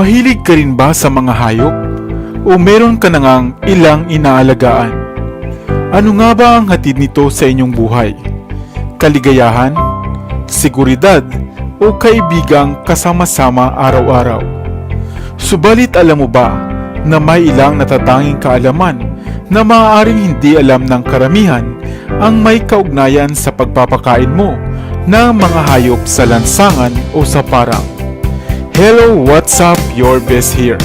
Mahilig ka rin ba sa mga hayop? O meron ka na ngang ilang inaalagaan? Ano nga ba ang hatid nito sa inyong buhay? Kaligayahan? Seguridad? O kaibigang kasama-sama araw-araw? Subalit alam mo ba na may ilang natatanging kaalaman na maaaring hindi alam ng karamihan ang may kaugnayan sa pagpapakain mo ng mga hayop sa lansangan o sa parang? Hello, what's up? Your best here.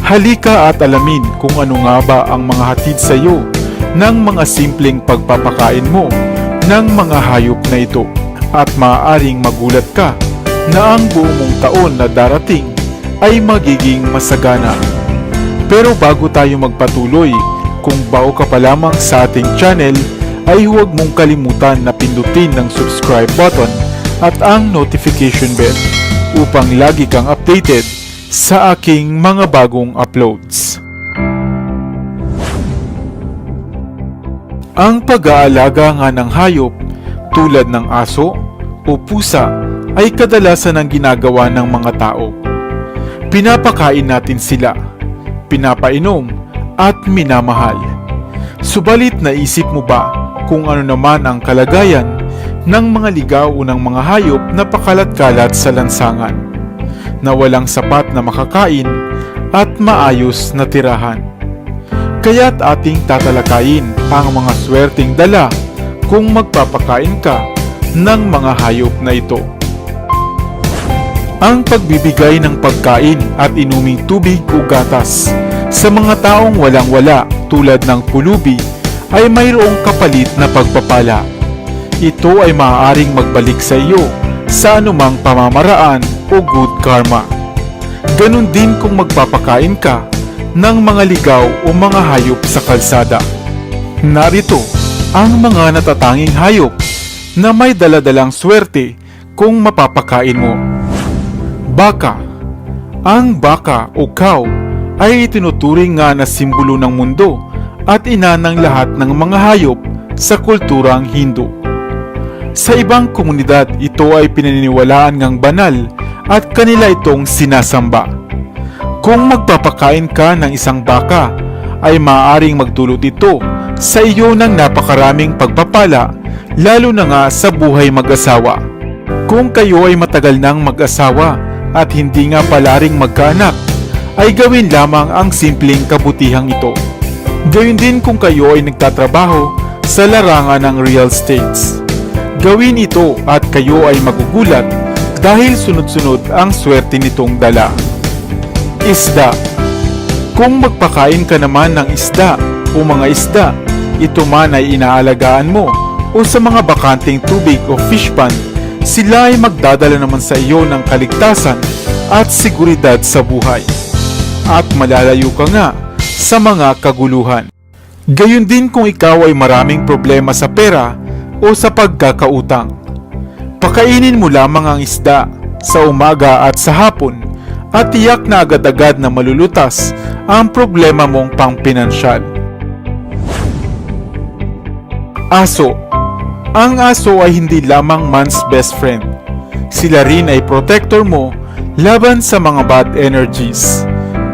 Halika at alamin kung ano nga ba ang mga hatid sa iyo ng mga simpleng pagpapakain mo ng mga hayop na ito at maaaring magulat ka na ang buong mong taon na darating ay magiging masagana. Pero bago tayo magpatuloy, kung bago ka pa lamang sa ating channel, ay huwag mong kalimutan na pindutin ng subscribe button at ang notification bell upang lagi kang updated sa aking mga bagong uploads. Ang pag-aalaga nga ng hayop tulad ng aso o pusa ay kadalasan ang ginagawa ng mga tao. Pinapakain natin sila, pinapainom at minamahal. Subalit naisip mo ba kung ano naman ang kalagayan ng mga ligaw o ng mga hayop na pakalat-kalat sa lansangan na walang sapat na makakain at maayos na tirahan? Kaya't ating tatalakayin ang mga swerting dala kung magpapakain ka ng mga hayop na ito. Ang pagbibigay ng pagkain at inuming tubig o gatas sa mga taong walang-wala tulad ng pulubi ay mayroong kapalit na pagpapala. Ito ay maaaring magbalik sa iyo sa anumang pamamaraan o good karma. Ganon din kung magpapakain ka ng mga ligaw o mga hayop sa kalsada. Narito ang mga natatanging hayop na may daladalang swerte kung mapapakain mo. Baka Ang baka o cow ay itinuturing nga na simbolo ng mundo at ina ng lahat ng mga hayop sa kulturang Hindu. Sa ibang komunidad, ito ay pinaniniwalaan ngang banal at kanila itong sinasamba. Kung magpapakain ka ng isang baka, ay maaaring magdulot ito sa iyo ng napakaraming pagpapala, lalo na nga sa buhay mag-asawa. Kung kayo ay matagal nang mag-asawa at hindi nga palaring magkaanak, ay gawin lamang ang simpleng kabutihang ito. Gawin din kung kayo ay nagtatrabaho sa larangan ng real estates. Gawin ito at kayo ay magugulat dahil sunod-sunod ang swerte nitong dala. Isda Kung magpakain ka naman ng isda o mga isda, ito man ay inaalagaan mo o sa mga bakanting tubig o fish pond, sila ay magdadala naman sa iyo ng kaligtasan at seguridad sa buhay. At malalayo ka nga sa mga kaguluhan. Gayun din kung ikaw ay maraming problema sa pera o sa pagkakautang. Pakainin mo lamang ang isda sa umaga at sa hapon at tiyak na agad-agad na malulutas ang problema mong pangpinansyal. Aso Ang aso ay hindi lamang man's best friend. Sila rin ay protector mo laban sa mga bad energies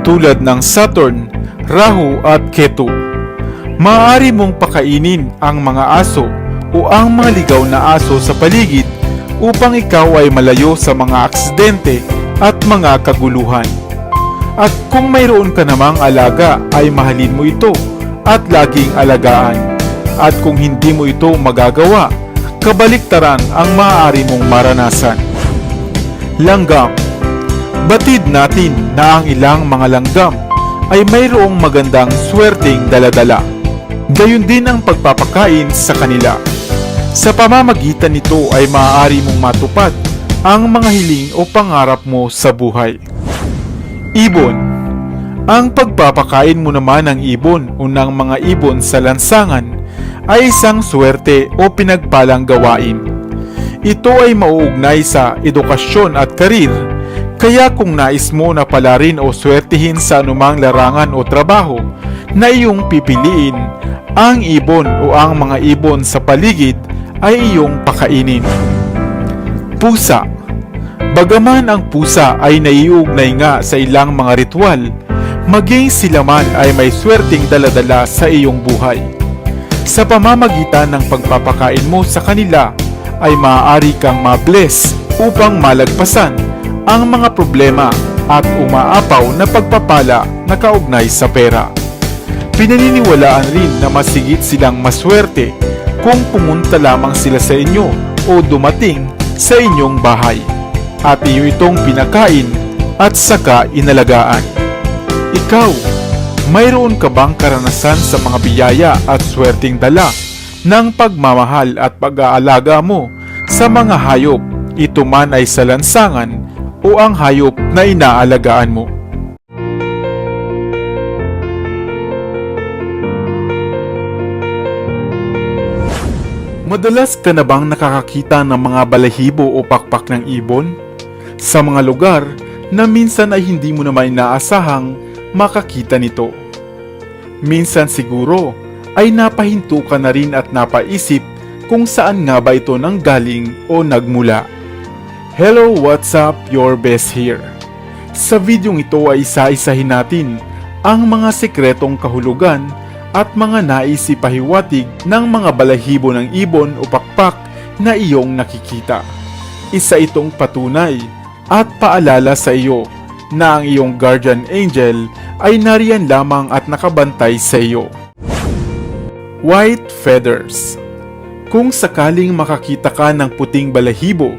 tulad ng Saturn, Rahu at Ketu. Maaari mong pakainin ang mga aso o ang mga ligaw na aso sa paligid upang ikaw ay malayo sa mga aksidente at mga kaguluhan. At kung mayroon ka namang alaga ay mahalin mo ito at laging alagaan. At kung hindi mo ito magagawa, kabaliktaran ang maaari mong maranasan. Langgam Batid natin na ang ilang mga langgam ay mayroong magandang swerteng daladala. Gayun din ang pagpapakain sa kanila. Sa pamamagitan nito ay maaari mong matupad ang mga hiling o pangarap mo sa buhay. Ibon Ang pagpapakain mo naman ng ibon o ng mga ibon sa lansangan ay isang swerte o pinagpalang gawain. Ito ay mauugnay sa edukasyon at karir kaya kung nais mo na palarin o swertihin sa anumang larangan o trabaho na iyong pipiliin, ang ibon o ang mga ibon sa paligid ay iyong pakainin. Pusa Bagaman ang pusa ay naiugnay nga sa ilang mga ritual, maging sila man ay may swerteng daladala sa iyong buhay. Sa pamamagitan ng pagpapakain mo sa kanila, ay maaari kang ma-bless upang malagpasan ang mga problema at umaapaw na pagpapala na kaugnay sa pera. Pinaniniwalaan rin na masigit silang maswerte kung pumunta lamang sila sa inyo o dumating sa inyong bahay at iyo itong pinakain at saka inalagaan. Ikaw, mayroon ka bang karanasan sa mga biyaya at swerteng dala ng pagmamahal at pag-aalaga mo sa mga hayop, ito man ay sa lansangan o ang hayop na inaalagaan mo? Madalas ka na bang nakakakita ng mga balahibo o pakpak ng ibon? Sa mga lugar na minsan ay hindi mo naman inaasahang makakita nito. Minsan siguro ay napahinto ka na rin at napaisip kung saan nga ba ito nanggaling o nagmula. Hello, what's up? Your best here. Sa videong ito ay isa-isahin natin ang mga sekretong kahulugan at mga nais ipahiwatig ng mga balahibo ng ibon o pakpak na iyong nakikita. Isa itong patunay at paalala sa iyo na ang iyong guardian angel ay nariyan lamang at nakabantay sa iyo. White feathers Kung sakaling makakita ka ng puting balahibo,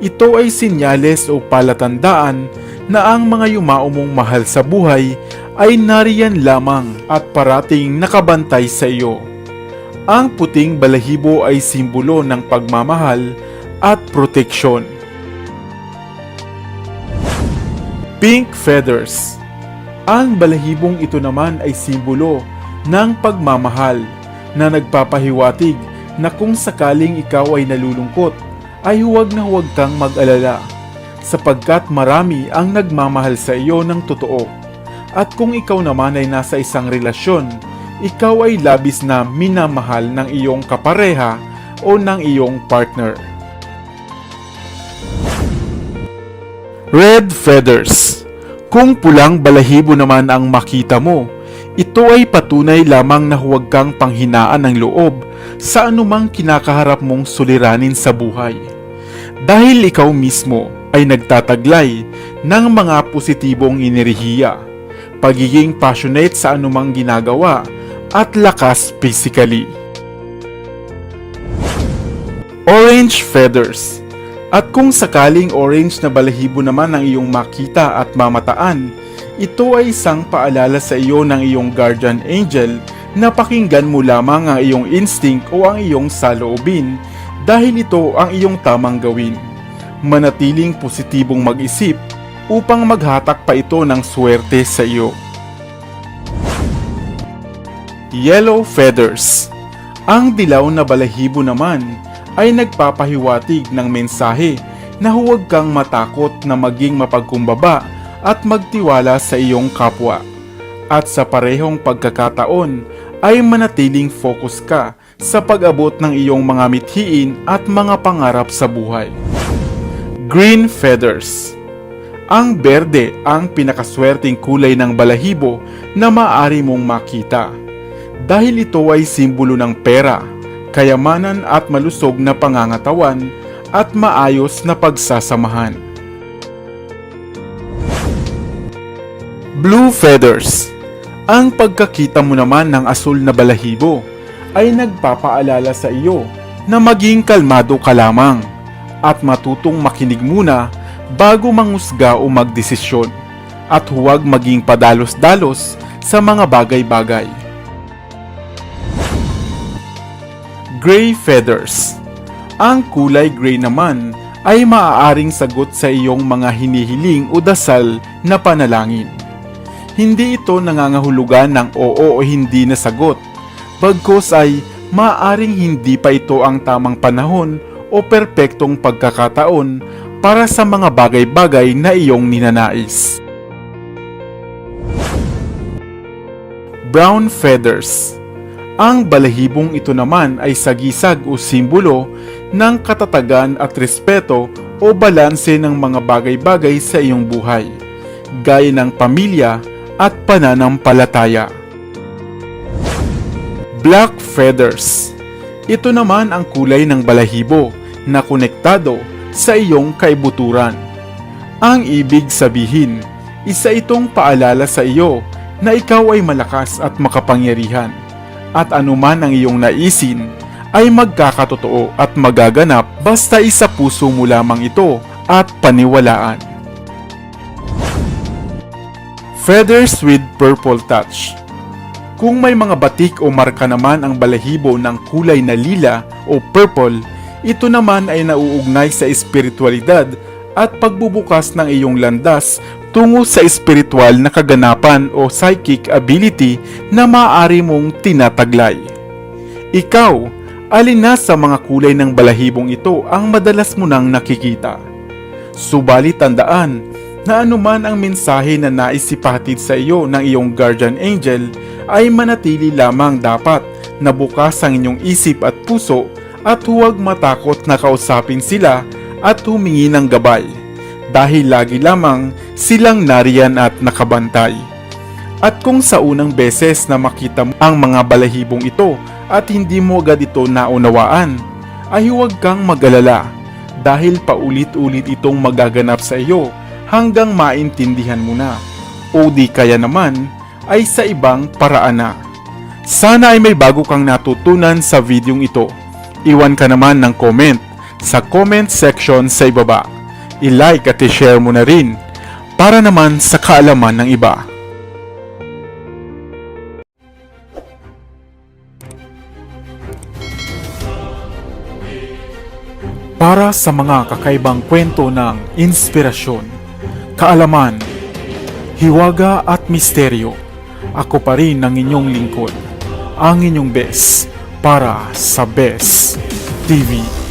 ito ay sinyales o palatandaan na ang mga yumao mong mahal sa buhay ay nariyan lamang at parating nakabantay sa iyo. Ang puting balahibo ay simbolo ng pagmamahal at proteksyon. Pink feathers Ang balahibong ito naman ay simbolo ng pagmamahal na nagpapahiwatig na kung sakaling ikaw ay nalulungkot ay huwag na huwag kang mag-alala sapagkat marami ang nagmamahal sa iyo ng totoo. At kung ikaw naman ay nasa isang relasyon, ikaw ay labis na minamahal ng iyong kapareha o ng iyong partner. Red feathers. Kung pulang balahibo naman ang makita mo, ito ay patunay lamang na huwag kang panghinaan ng loob sa anumang kinakaharap mong suliranin sa buhay. Dahil ikaw mismo ay nagtataglay ng mga positibong enerhiya, pagiging passionate sa anumang ginagawa, at lakas physically. Orange feathers. At kung sakaling orange na balahibo naman ang iyong makita at mamataan, ito ay isang paalala sa iyo ng iyong guardian angel na pakinggan mo lamang ang iyong instinct o ang iyong saloobin dahil ito ang iyong tamang gawin. Manatiling positibong mag-isip upang maghatak pa ito ng swerte sa iyo. Yellow feathers. Ang dilaw na balahibo naman ay nagpapahiwatig ng mensahe na huwag kang matakot na maging mapagkumbaba at magtiwala sa iyong kapwa. At sa parehong pagkakataon ay manatiling focus ka sa pag-abot ng iyong mga mithiin at mga pangarap sa buhay. Green feathers. Ang berde ang pinakaswerteng kulay ng balahibo na maaari mong makita. Dahil ito ay simbolo ng pera, kayamanan at malusog na pangangatawan at maayos na pagsasamahan. Blue feathers. Ang pagkakita mo naman ng asul na balahibo ay nagpapaalala sa iyo na maging kalmado ka lamang at matutong makinig muna bago mangusga o magdesisyon at huwag maging padalos-dalos sa mga bagay-bagay. Gray feathers. Ang kulay gray naman ay maaaring sagot sa iyong mga hinihiling o dasal na panalangin. Hindi ito nangangahulugan ng oo o hindi na sagot, bagkos ay maaaring hindi pa ito ang tamang panahon o perpektong pagkakataon para sa mga bagay-bagay na iyong ninanais. Brown feathers. Ang balahibong ito naman ay sagisag o simbolo ng katatagan at respeto o balanse ng mga bagay-bagay sa iyong buhay, gaya ng pamilya at pananampalataya. Black Feathers Ito naman ang kulay ng balahibo na konektado sa iyong kaibuturan. Ang ibig sabihin, isa itong paalala sa iyo na ikaw ay malakas at makapangyarihan at anuman ang iyong naisin ay magkakatotoo at magaganap basta isa puso mo lamang ito at paniwalaan. Feathers with Purple Touch Kung may mga batik o marka naman ang balahibo ng kulay na lila o purple, ito naman ay nauugnay sa espiritualidad at pagbubukas ng iyong landas tungo sa espiritual na kaganapan o psychic ability na maaari mong tinataglay. Ikaw, alin na sa mga kulay ng balahibong ito ang madalas mo nang nakikita? Subalit tandaan na anuman ang mensahe na naisipatid sa iyo ng iyong guardian angel ay manatili lamang dapat na bukas ang inyong isip at puso at huwag matakot na kausapin sila at humingi ng gabay dahil lagi lamang silang nariyan at nakabantay. At kung sa unang beses na makita mo ang mga balahibong ito at hindi mo agad ito naunawaan, ay huwag kang mag-alala dahil paulit-ulit itong magaganap sa iyo hanggang maintindihan mo na. O di kaya naman ay sa ibang paraan na. Sana ay may bago kang natutunan sa videong ito. Iwan ka naman ng comment sa comment section sa ibaba. I-like at i-share mo na rin para naman sa kaalaman ng iba. Para sa mga kakaibang kwento ng inspirasyon, kaalaman, hiwaga at misteryo, ako pa rin ang inyong lingkod, ang inyong best para sa Best TV.